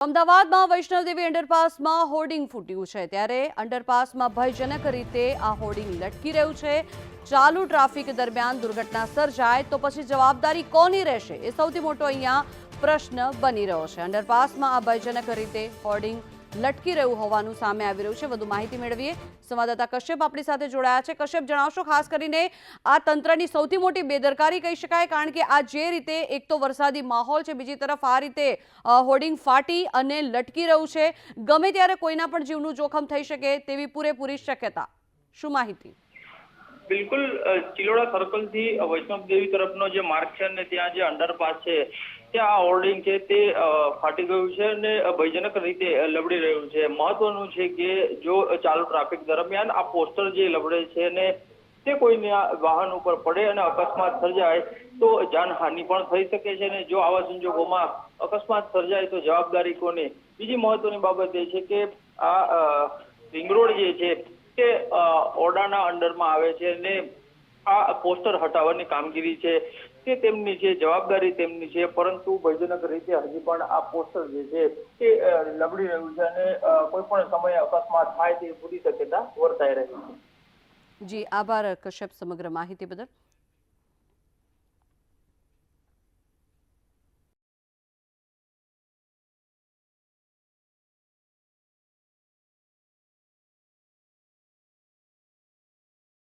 અમદાવાદમાં વૈષ્ણવદેવી અંડરપાસમાં હોર્ડિંગ ફૂટ્યું છે ત્યારે અંડરપાસમાં ભયજનક રીતે આ હોર્ડિંગ લટકી રહ્યું છે. ચાલુ ટ્રાફિક દરમિયાન દુર્ઘટના સર્જાય તો પછી જવાબદારી કોની રહેશે એ સૌથી મોટો અહીંયા પ્રશ્ન બની રહ્યો છે. અંડરપાસમાં આ ભયજનક રીતે હોર્ડિંગ લટકી રહ્યું હોવાનું સામે આવી રહ્યું છે. વધુ માહિતી મેળવીએ. સંવાદદાતા કશ્યપ આપણી સાથે જોડાયા છે. કશ્યપ, જણાવશો, ખાસ કરીને આ તંત્રની સૌથી મોટી બેદરકારી કહી શકાય, કારણ કે આ જે રીતે એક તો વરસાદી માહોલ છે, બીજી તરફ આ રીતે હોર્ડિંગ ફાટી અને લટકી રહ્યું છે. ગમે ત્યારે કોઈના પણ જીવનું જોખમ થઈ શકે તેવી પૂરેપૂરી શક્યતા. શું માહિતી? બિલકુલ ચિલોડા સર્કલથી વૈષ્ણવ દેવી તરફનો જે માર્ગ છે અને ત્યાં જે અંડરપાસ છે, ત્યાં આ હોર્ડિંગ છે તે ફાટી ગયું છે અને ભયજનક રીતે લબડી રહ્યું છે. મહત્વનું છે કે જો ચાલુ ટ્રાફિક દરમિયાન આ પોસ્ટર જે લબડે છે ને તે કોઈના વાહન ઉપર પડે અને અકસ્માત સર્જાય, તો જાનહાનિ પણ થઈ શકે છે અને જો આવા સંજોગોમાં અકસ્માત સર્જાય તો જવાબદારી કોની? બીજી મહત્વની બાબત એ છે કે આ રિંગ રોડ જે છે અ, ઓરડાના અંડરમાં આવે છે અને આ પોસ્ટર હટાવવાની કામગીરી છે તે તેમની છે જવાબદારી તેમની છે પરંતુ ભયજનક રીતે હજી પણ આ પોસ્ટર જે છે તે લબડી રહ્યું છે અને કોઈ પણ સમયે અકસ્માત થાય તે પૂરી શક્યતા વર્તાઈ રહી છે. જી આભાર કશ્યપ સમગ્ર માહિતી બદલ.